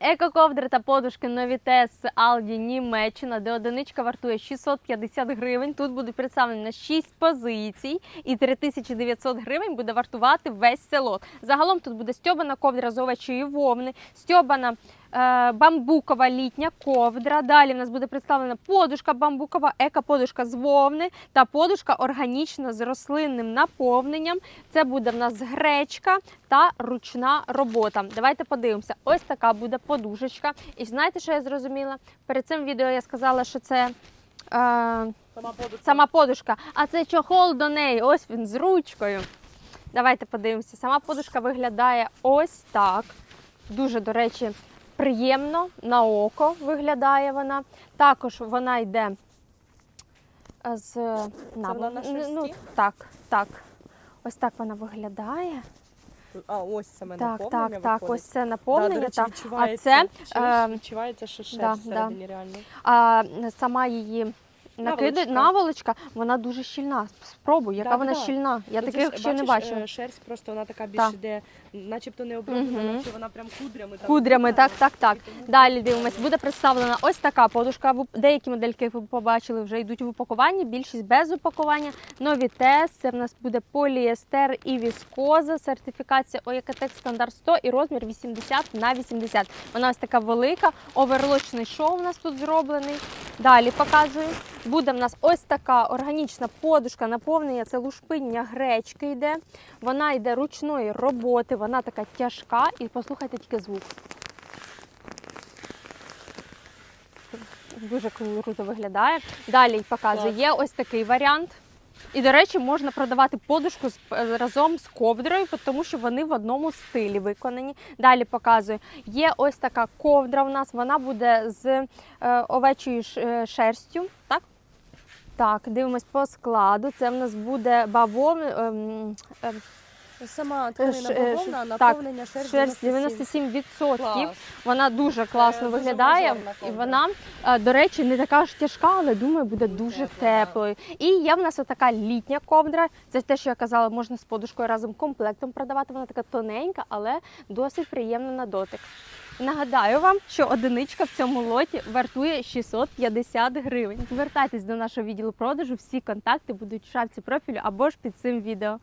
Екоковдри та подушки Новітес Aldi Німеччина, де одиничка вартує 650 гривень. Тут будуть представлені на 6 позицій, і 3900 гривень буде вартувати весь селот. Загалом тут буде стьобана ковдра з овечої вовни, стьобана бамбукова літня ковдра. Далі в нас буде представлена подушка бамбукова, екоподушка з вовни та подушка органічна з рослинним наповненням. Це буде в нас гречка та ручна робота. Давайте подивимося. Ось така буде подушечка. І знаєте, що я зрозуміла? Перед цим відео я сказала, що це. Е, Сама подушка. сама подушка, а це чохол до неї. Ось він з ручкою. Давайте подивимося. Сама подушка виглядає ось так. Дуже, до речі, приємно на око виглядає вона. Також вона йде з з вона на ну, так, так. Ось так вона виглядає. А, ось саме Так, наповнення так, так. виходить. Ось це Да, наповнення. до речі, так. відчувається, А це, чуєш, е, відчувається, що шерсть да, всередині реально. А сама її накиди, Наволочка. наволочка, вона дуже щільна. Спробуй, яка Да, вона да. щільна. Я Ну, це таких ж, ще не бачиш, бачила. е, Шерсть просто вона така більш Так. іде, начебто не оброблена, Мгм. наче вона прям кудрями. там Кудрями, так, так, так. Далі дивимось, буде представлена ось така подушка. Деякі модельки ви побачили вже йдуть в упакуванні, більшість без упакування. Нові тест, це в нас буде поліестер і віскоза, сертифікація ОЕКТЕК стандарт 100 і розмір 80 на 80. Вона ось така велика, оверлочний шов у нас тут зроблений. Далі показую. Буде в нас ось така органічна подушка наповнення, це лушпиння гречки йде. Вона йде ручної роботи, вона така тяжка. І послухайте тільки звук. Дуже круто виглядає. Далі показую, є ось такий варіант. І, до речі, можна продавати подушку е, разом з ковдрою, тому що вони в одному стилі виконані. Далі показую. Є ось така ковдра у нас, вона буде з е, овечою е, шерстю. Так? Так, дивимось по складу. Це в нас буде бавовна. Сама тканина Ш- е, бавовна, наповнення шерсть Шерсть 97. 97%. Клас. Вона дуже класно дуже виглядає. мажорна І вона, е, до речі, не така ж тяжка, але думаю, буде дуже тепла, да. теплою. І є в нас така літня ковдра. Це те, що я казала, можна з подушкою разом комплектом продавати. Вона така тоненька, але досить приємна на дотик. Нагадаю вам, що одиничка в цьому лоті вартує 650 гривень. Звертайтесь до нашого відділу продажу. Всі контакти будуть в шапці профілю або ж під цим відео.